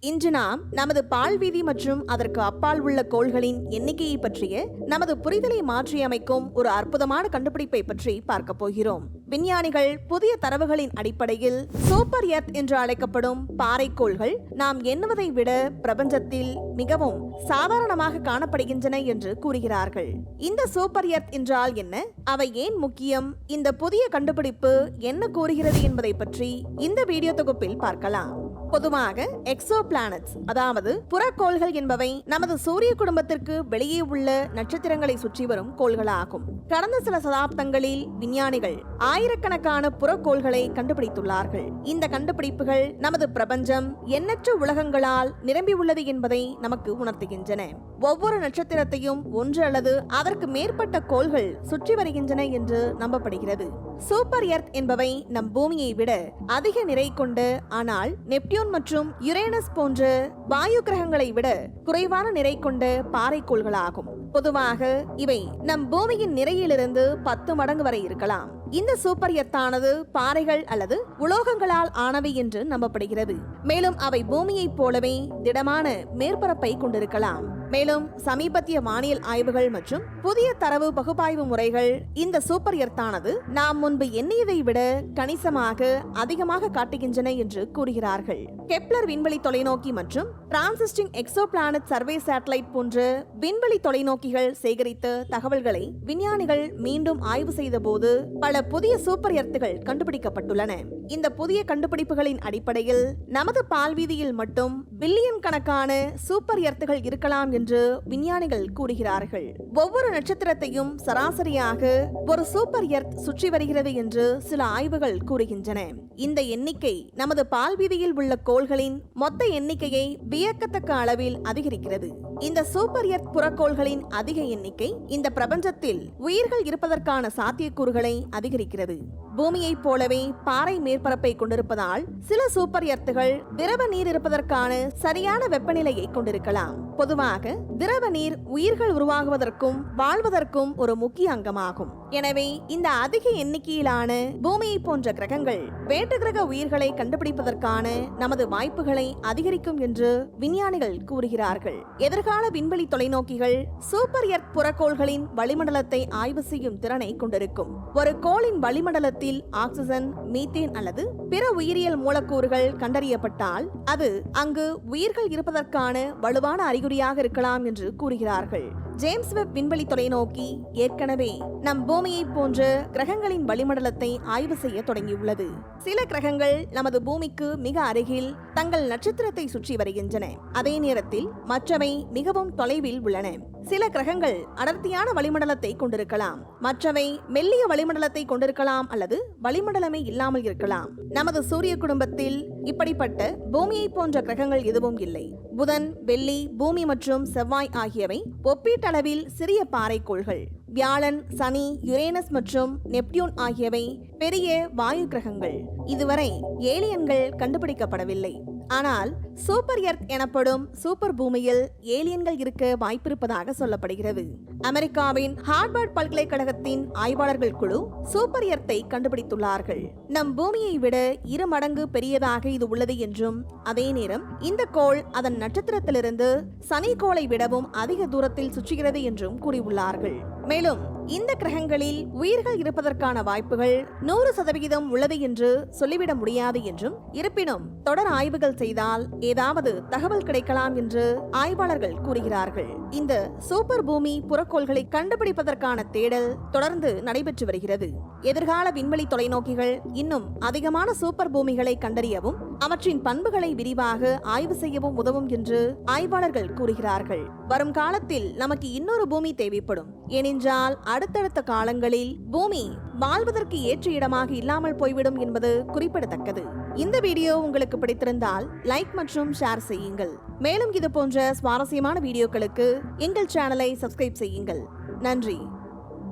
இன்று நாம் நமது பால்வீதி மற்றும் அதற்கு அப்பால் உள்ள கோள்களின் எண்ணிக்கையை பற்றிய நமது புரிதலை மாற்றியமைக்கும் ஒரு அற்புதமான கண்டுபிடிப்பை பற்றி பார்க்க போகிறோம். விஞ்ஞானிகள் புதிய தரவுகளின் அடிப்படையில் சூப்பர் எர்த் என்று அழைக்கப்படும் பாறைக்கோள்கள் நாம் எண்ணுவதை விட பிரபஞ்சத்தில் மிகவும் சாதாரணமாக காணப்படுகின்றன என்று கூறுகிறார்கள். இந்த சூப்பர் எர்த் என்றால் என்ன? அவை ஏன் முக்கியம்? இந்த புதிய கண்டுபிடிப்பு என்ன கூறுகிறது என்பதை பற்றி இந்த வீடியோ தொகுப்பில் பார்க்கலாம். பொதுவாக எக்ஸோ பிளானட்ஸ் அதாவது புறக்கோள்கள் என்பவை நமது சூரிய குடும்பத்திற்கு வெளியே உள்ள நட்சத்திரங்களை சுற்றி வரும் கோள்களாகும். கடந்த சில சதாப்தங்களில் விஞ்ஞானிகள் ஆயிரக்கணக்கான புறக்கோள்களை கண்டுபிடித்துள்ளார்கள். இந்த கண்டுபிடிப்புகள் நமது பிரபஞ்சம் எண்ணற்ற உலகங்களால் நிரம்பியுள்ளது என்பதை நமக்கு உணர்த்துகின்றன. ஒவ்வொரு நட்சத்திரத்தையும் ஒன்று அல்லது அதற்கு மேற்பட்ட கோள்கள் சுற்றி வருகின்றன என்று நம்பப்படுகிறது. சூப்பர் எர்த் என்பவை நம் பூமியை விட அதிக நிறை கொண்டு ஆனால் நெப்டியூன் மற்றும் யுரேனஸ் போன்ற வாயு கிரகங்களை விட குறைவான நிறை கொண்ட பாறைக்கோள்களாகும் பொதுவாக இவை நம் பூமியின் நிறையிலிருந்து பத்து மடங்கு வரை இருக்கலாம். இந்த சூப்பர் எர்த்தானது பாறைகள் அல்லது உலோகங்களால் ஆனவை என்று நம்பப்படுகிறது. மேலும் அவை பூமியைப் போலவே திடமான மேற்பரப்பை கொண்டிருக்கலாம். மேலும் சமீபத்திய வானியல் ஆய்வுகள் மற்றும் புதிய தரவு பகுப்பாய்வு முறைகள் இந்த சூப்பர் எர்த்தானது நாம் முன்பு எண்ணியதை விட கணிசமாக அதிகமாக காட்டுகின்றன என்று கூறுகிறார்கள். கெப்லர் விண்வெளி தொலைநோக்கி மற்றும் transiting exoplanet survey satellite போன்ற விண்வெளி தொலைநோக்கிகள் சேகரித்த தகவல்களை விஞ்ஞானிகள் மீண்டும் ஆய்வு செய்த போது பல புதிய சூப்பர் எர்த்துகள் கண்டுபிடிக்கப்பட்டுள்ளன. இந்த புதிய கண்டுபிடிப்புகளின் அடிப்படையில் நமது பால்வீதியில் மட்டும் பில்லியன் கணக்கான சூப்பர் எர்த்துகள் இருக்கலாம் என்று விஞ்ஞானிகள் கூறுகிறார்கள். ஒவ்வொரு நட்சத்திரத்தையும் சராசரியாக ஒரு சூப்பர் எர்த் சுற்றி வருகிறது என்று சில ஆய்வுகள் கூறுகின்றன. இந்த எண்ணிக்கை நமது பால்வீதியில் உள்ள கோள்களின் மொத்த எண்ணிக்கையை வியக்கத்தக்க அளவில் அதிகரிக்கிறது. இந்த சூப்பர் எர்த் புறக்கோள்களின் அதிக எண்ணிக்கை இந்த பிரபஞ்சத்தில் உயிர்கள் இருப்பதற்கான சாத்தியக்கூறுகளை அதிக அதிகரிக்கிறது. பூமியைப் போலவே பாறை மேற்பரப்பை கொண்டிருப்பதால் சில சூப்பர் எர்த்துகள் திரவ நீர் இருப்பதற்கான சரியான வெப்பநிலையை கொண்டிருக்கலாம். பொதுவாக திரவ நீர் உயிர்கள் உருவாகுவதற்கும் வாழ்வதற்கும் ஒரு முக்கிய அங்கமாகும். எனவே இந்த அதிக எண்ணிக்கையிலான பூமியை போன்ற கிரகங்கள் வேட்டு கிரக உயிர்களை கண்டுபிடிப்பதற்கான நமது வாய்ப்புகளை அதிகரிக்கும் என்று விஞ்ஞானிகள் கூறுகிறார்கள். எதிர்கால விண்வெளி தொலைநோக்கிகள் சூப்பர் எர்த் புறக்கோள்களின் வளிமண்டலத்தை ஆய்வு செய்யும் திறனை கொண்டிருக்கும். ஒரு கோளின் வளிமண்டலத்தில் ஆக்சிஜன் மீத்தேன் அல்லது பிற உயிரியல் மூலக்கூறுகள் கண்டறியப்பட்டால் அது அங்கு உயிர்கள் இருப்பதற்கான வலுவான அறிகுறியாக இருக்கலாம் என்று கூறுகிறார்கள். ஜேம்ஸ் வெப் விண்வெளி தொலைநோக்கி ஏற்கனவே நம் பூமியை போன்ற கிரகங்களின் வளிமண்டலத்தை ஆய்வு செய்ய தொடங்கியுள்ளது. சில கிரகங்கள் நமது பூமிக்கு மிக அருகில் தங்கள் நட்சத்திரத்தை சுற்றி வருகின்றன. அதே நேரத்தில் மற்றவை மிகவும் தொலைவில் உள்ளன. சில கிரகங்கள் அடர்த்தியான வளிமண்டலத்தை கொண்டிருக்கலாம். மற்றவை மெல்லிய வளிமண்டலத்தை கொண்டிருக்கலாம் அல்லது வளிமண்டலமே இல்லாமல் இருக்கலாம். நமது சூரிய குடும்பத்தில் இப்படிப்பட்ட பூமியை போன்ற கிரகங்கள் எதுவும் இல்லை. புதன் வெள்ளி பூமி மற்றும் செவ்வாய் ஆகியவை ஒப்பீட்டளவில் சிறிய பாறைக்கோள்கள். வியாழன் சனி யுரேனஸ் மற்றும் நெப்டியூன் ஆகியவை பெரிய வாயு கிரகங்கள். இதுவரை ஏலியன்கள் கண்டுபிடிக்கப்படவில்லை. ஆனால் சூப்பர் எர்த் எனப்படும் சூப்பர் பூமியில் ஏலியன்கள் இருக்க வாய்ப்பிருப்பதாக சொல்லப்படுகிறது. அமெரிக்காவின் ஹார்வர்ட் பல்கலைக்கழகத்தின் ஆய்வாளர்கள் குழு சூப்பர் எர்த்தை கண்டுபிடித்துள்ளார்கள். நம் பூமியை விட இரு மடங்கு பெரியதாக இது உள்ளது என்றும் அதே நேரம் இந்த கோள் அதன் நட்சத்திரத்திலிருந்து சனி கோளை விடவும் அதிக தூரத்தில் சுற்றுகிறது என்றும் கூறியுள்ளார்கள். மேலும் இந்த கிரகங்களில் உயிர்கள் இருப்பதற்கான வாய்ப்புகள் நூறு சதவிகிதம் உள்ளது என்று சொல்லிவிட முடியாது என்றும் இருப்பினும் தொடர் ஆய்வுகள் செய்தால் ஏதாவது தகவல் கிடைக்கலாம் என்று ஆய்வாளர்கள் கூறுகிறார்கள். இந்த சூப்பர் பூமி புறக்கோள்களை கண்டுபிடிப்பதற்கான தேடல் தொடர்ந்து நடைபெற்று வருகிறது. எதிர்கால விண்வெளி தொலைநோக்கிகள் இன்னும் அதிகமான சூப்பர் பூமிகளை கண்டறியவும் அவற்றின் பண்புகளை விரிவாக ஆய்வு செய்யவும் உதவும் என்று ஆய்வாளர்கள் கூறுகிறார்கள். வரும் காலத்தில் நமக்கு இன்னொரு பூமி தேவைப்படும். ஏனென்றால் அடுத்தடுத்த காலங்களில் பூமி வாழ்வதற்கு ஏற்ற இடமாக இல்லாமல் போய்விடும் என்பது குறிப்பிடத்தக்கது. இந்த வீடியோ உங்களுக்கு பிடித்திருந்தால் லைக் மற்றும் ஷேர் செய்யுங்கள். மேலும் இது போன்ற சுவாரஸ்யமான வீடியோக்களுக்கு எங்கள் சேனலை சப்ஸ்கிரைப் செய்யுங்கள். நன்றி.